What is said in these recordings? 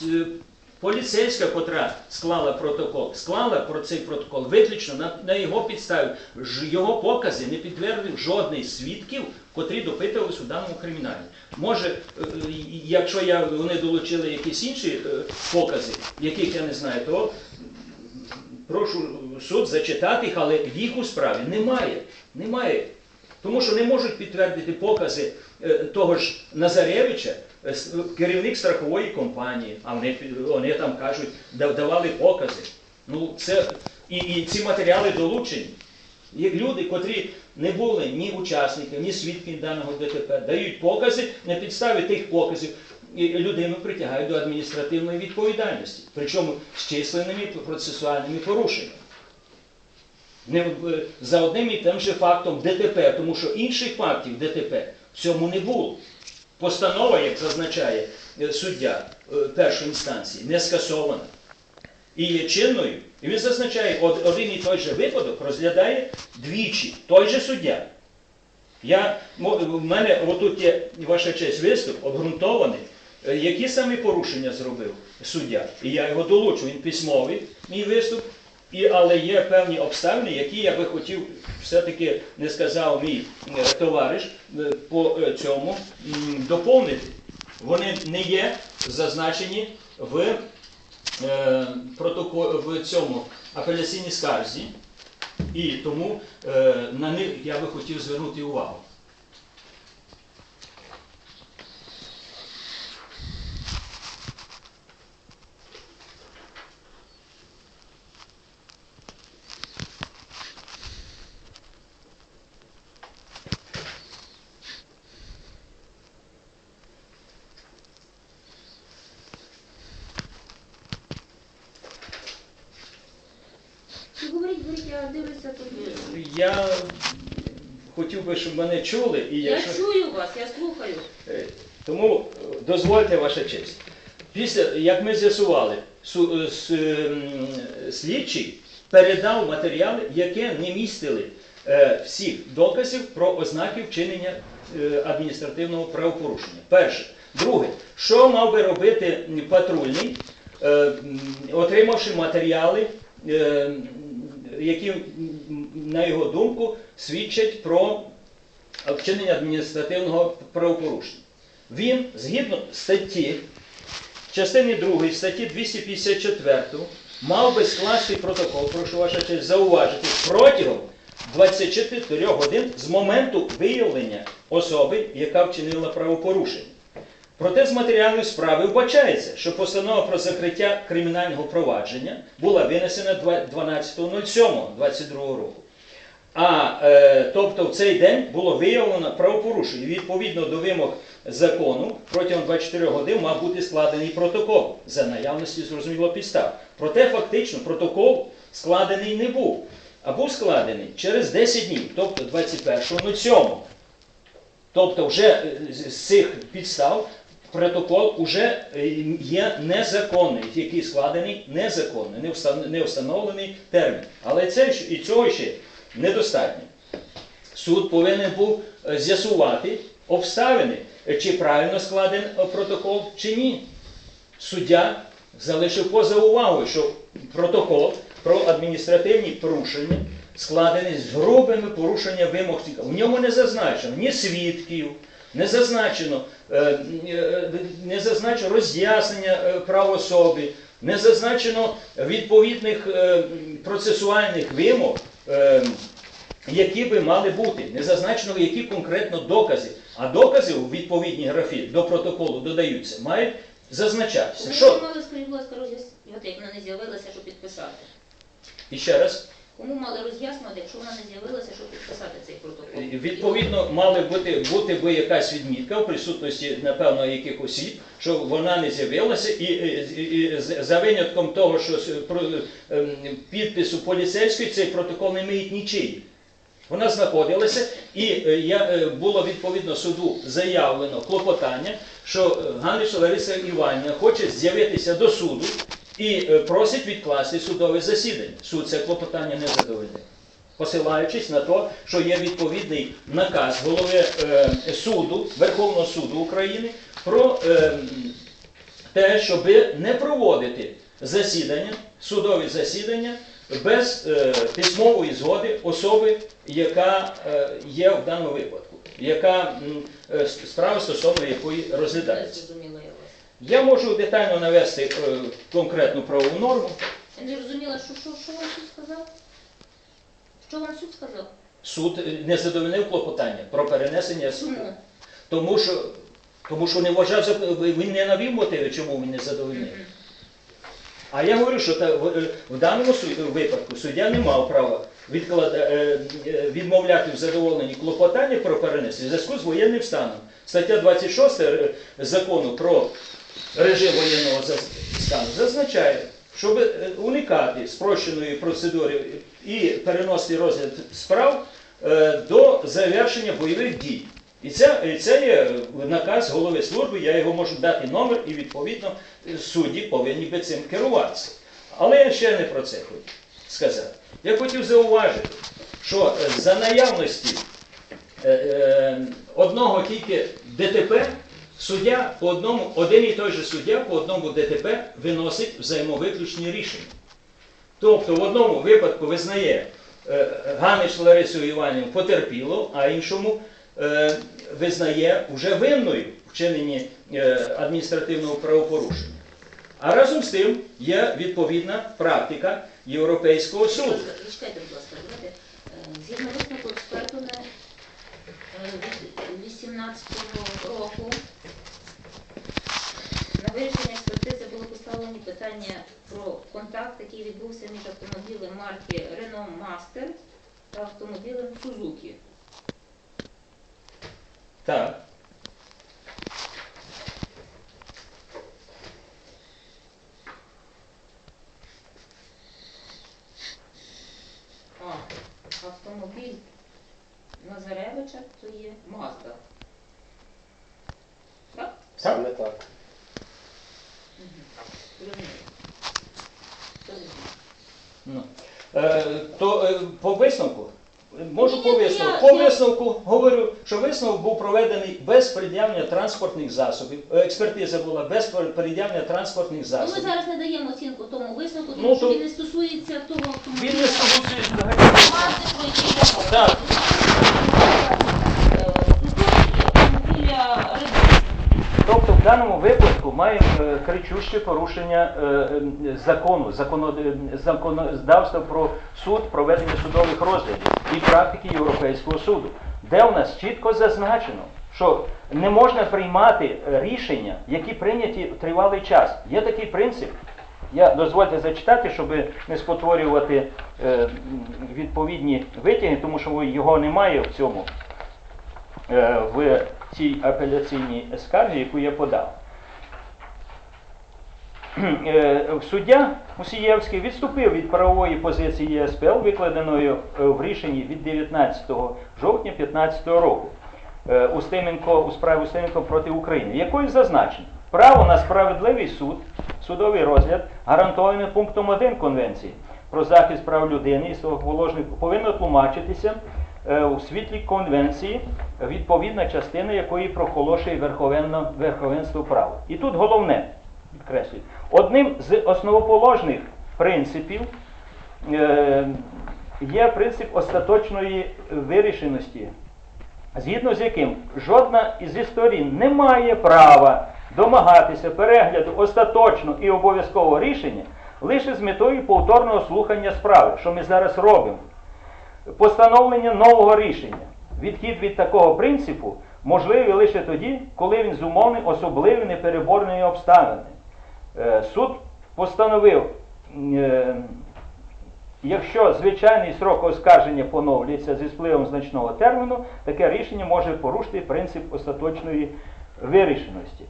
с- поліцейська, котра склала протокол, склала про цей протокол виключно на, на його підставі. Його покази не підтвердив жодний з свідків, котрі допитувалися у даному криміналі. Може, е, якщо я, вони долучили якісь інші е, покази, яких я не знаю, то прошу суд зачитати їх, але їх у справі немає. Немає. Тому що не можуть підтвердити покази е, того ж Назаревича, е, керівник страхової компанії, а вони, вони там кажуть, давали покази. Ну, це, і, і ці матеріали долучені. Є люди, котрі не були ні учасниками, ні свідками даного ДТП, дають покази на підставі тих показів. Людину притягають до адміністративної відповідальності, причому з численними процесуальними порушеннями. Не за одним і тим же фактом ДТП, тому що інших фактів ДТП в цьому не було. Постанова, як зазначає е, суддя е, першої інстанції, не скасована і є чинною. І він зазначає, од- один і той же випадок розглядає двічі той же суддя. Я, в мене отут є ваша честь виступ обґрунтований, е, які саме порушення зробив суддя. І я його долучу, він письмовий, мій виступ. І, але є певні обставини, які я би хотів, все-таки не сказав мій е, товариш е, по е, цьому доповнити. Вони не є зазначені в, в цьому апеляційній скарзі, і тому на них я би хотів звернути увагу. Говоріть, говоріть, я дивлюся тут. Я хотів би, щоб мене чули, і Я якщо чую вас, я слухаю. Е, Тому е, дозвольте ваша честь. Після, як ми з'ясували, су- е, с- ем, слідчий передав матеріали, які не містили е, всіх доказів про ознаки вчинення е, адміністративного правопорушення. Перше. Друге, що мав би робити м, патрульний, е, м, отримавши матеріали, е, м, які, на його думку, свідчать про вчинення адміністративного правопорушення. Він, згідно статті, частини 2 статті 254, мав би скласти протокол, прошу ваша честь, зауважити, протягом 24 годин з моменту виявлення особи, яка вчинила правопорушення. Проте з матеріалів справи вбачається, що постанова про закриття кримінального провадження була винесена 12.07.22 року. А е, тобто в цей день було виявлено правопорушення. Відповідно до вимог закону протягом 24 годин мав бути складений протокол за наявності зрозуміло підстав. Проте фактично протокол складений не був, а був складений через 10 днів, тобто 21.07. Тобто вже е, з цих підстав протокол вже е, є незаконний, який складений незаконно, не встановлений термін. Але це і цього ще недостатньо. Суд повинен був е, з'ясувати обставини, е, чи правильно складен протокол, чи ні. Суддя залишив поза увагою, що протокол про адміністративні порушення складений з грубими порушенням вимог. В ньому не зазначено ні свідків, не зазначено, е, не зазначено роз'яснення е, прав особи, не зазначено відповідних е, процесуальних вимог. які би мали бути, не зазначено, які конкретно докази. А докази у відповідній графі до протоколу додаються, мають зазначатися. Що? ви скажіть, будь ласка, роз'яснювати, як вона не з'явилася, щоб підписати? І ще раз, Кому мали роз'яснювати, якщо вона не з'явилася, щоб підписати цей протокол? відповідно, мали бути, бути би якась відмітка в присутності, напевно, яких осіб, що вона не з'явилася, і, і, і за винятком того, що про, ем, підпису поліцейської цей протокол не має нічиї. Вона знаходилася, і е, я, е, було відповідно суду заявлено клопотання, що Ганич Лариса Іванівна хоче з'явитися до суду і е, просить відкласти судове засідання. Суд це клопотання не задовольнив. Посилаючись на те, що є відповідний наказ голови е, суду, Верховного суду України про е, те, щоб не проводити засідання, судові засідання без е, письмової згоди особи, яка е, є в даному випадку, яка е, справа стосовно якої розглядається. Я можу детально навести е, конкретну правову норму. Я не розуміла, що, що, що вам суд сказав? Що вам суд сказав? Суд е, не задовольнив клопотання про перенесення суду. Чому? Тому що, тому що не вважав, за- він не навів мотиви, чому він не задовольнив. А я говорю, що та, в, е, в даному су- випадку суддя не мав права відклада, е, е, відмовляти в задоволенні клопотання про перенесення в зв'язку з воєнним станом. Стаття 26 закону про режим воєнного стану зазначає, щоб е, уникати спрощеної процедури і переносити розгляд справ е, до завершення бойових дій. І це, це є наказ голови служби, я його можу дати номер, і відповідно судді повинні би цим керуватися. Але я ще не про це хотів сказати. Я хотів зауважити, що е, за наявності одного тільки ДТП суддя по одному, один і той же суддя по одному ДТП виносить взаємовиключні рішення. Тобто в одному випадку визнає е, Ганич Ларису Іванівну потерпіло, а іншому е, визнає вже винною вчиненні е, адміністративного правопорушення. А разом з тим є відповідна практика Європейського суду. Будь ласка, Зачекайте, будь ласка, давайте. Е, Згідно висновку експерту на е, від 18 року на вирішення експертизи було поставлені питання про контакт, який відбувся між автомобілем марки Renault Master та автомобілем Suzuki. Так. А автомобіль Назаревича то є Mazda. Так? Саме так. Зрозуміло. Зрозуміло. Ну. Е, то е, по висновку, можу по висновку. По висновку говорю, що висновок був проведений без пред'явлення транспортних засобів. Е, Експертиза була без пред'явлення транспортних Ну, ми зараз не даємо оцінку тому висновку, тому Ну, що то- він не стосується того автомобіля. Він не стосується. Так. Е. Тобто в даному випадку маємо е, кричуще порушення е, е, закону, законодавства про суд, проведення судових розглядів і практики Європейського суду, де у нас чітко зазначено, що не можна приймати рішення, які прийняті тривалий час. Є такий принцип. Я дозвольте зачитати, щоб не спотворювати е, відповідні витяги, тому що його немає в цьому е, в цій апеляційній скарзі, яку я подав. Е, Суддя Мусієвський відступив від правової позиції ЄСПЛ, викладеної е, в рішенні від 19 жовтня 2015 року е, Устименко, у справі Устименко проти України, якою зазначено, право на справедливий суд, судовий розгляд гарантоване пунктом 1 Конвенції про захист прав людини і свободоположних повинно тлумачитися у світлі конвенції, відповідна частина якої проголошує верховенство права. І тут головне, підкреслюю, одним з основоположних принципів е, є принцип остаточної вирішеності, згідно з яким жодна із сторін не має права домагатися перегляду остаточного і обов'язкового рішення лише з метою повторного слухання справи, що ми зараз робимо. Постановлення нового рішення. Відхід від такого принципу можливий лише тоді, коли він зумовлений особливі непереборної обставини. Е, Суд постановив, е, якщо звичайний срок оскарження поновлюється зі спливом значного терміну, таке рішення може порушити принцип остаточної вирішеності.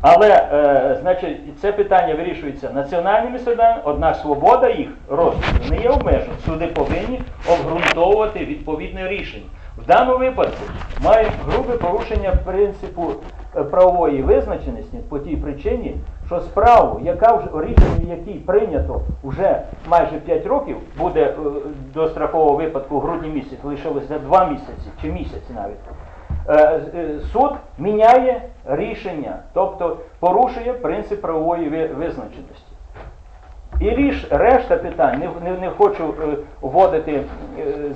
Але, е, значить, це питання вирішується національними судами, однак свобода їх розгляду не є обмежена. Суди повинні обґрунтовувати відповідне рішення. В даному випадку маємо грубе порушення принципу правової визначеності по тій причині, що справу, яка вже рішення, якій прийнято вже майже 5 років, буде е, до страхового випадку в грудні місяці, лишилося 2 місяці чи місяці навіть. е, е, суд міняє рішення, тобто порушує принцип правової визначеності. І ріш, решта питань, не, не, не хочу вводити,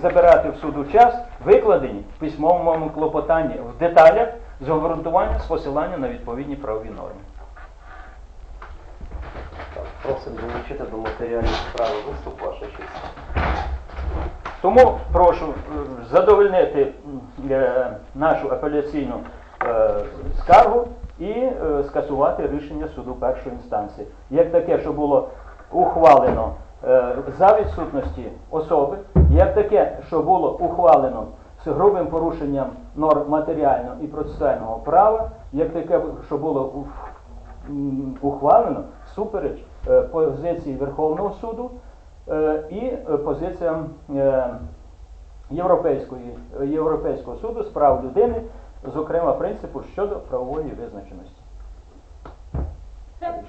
забирати в суду час, викладені в письмовому клопотанні в деталях з обґрунтування з посилання на відповідні правові норми. Так, Просимо долучити до матеріалів справи виступ, ваша честь. Тому прошу е, задовольнити нашу апеляційну е, скаргу і е, скасувати рішення суду першої інстанції. Як таке, що було ухвалено за відсутності особи, як таке, що було ухвалено з грубим порушенням норм матеріального і процесуального права, як таке, що було ухвалено всупереч е, позиції Верховного суду е, і позиціям е, Європейської, Європейського суду з прав людини, зокрема принципу щодо правової визначеності. Так? Дякую.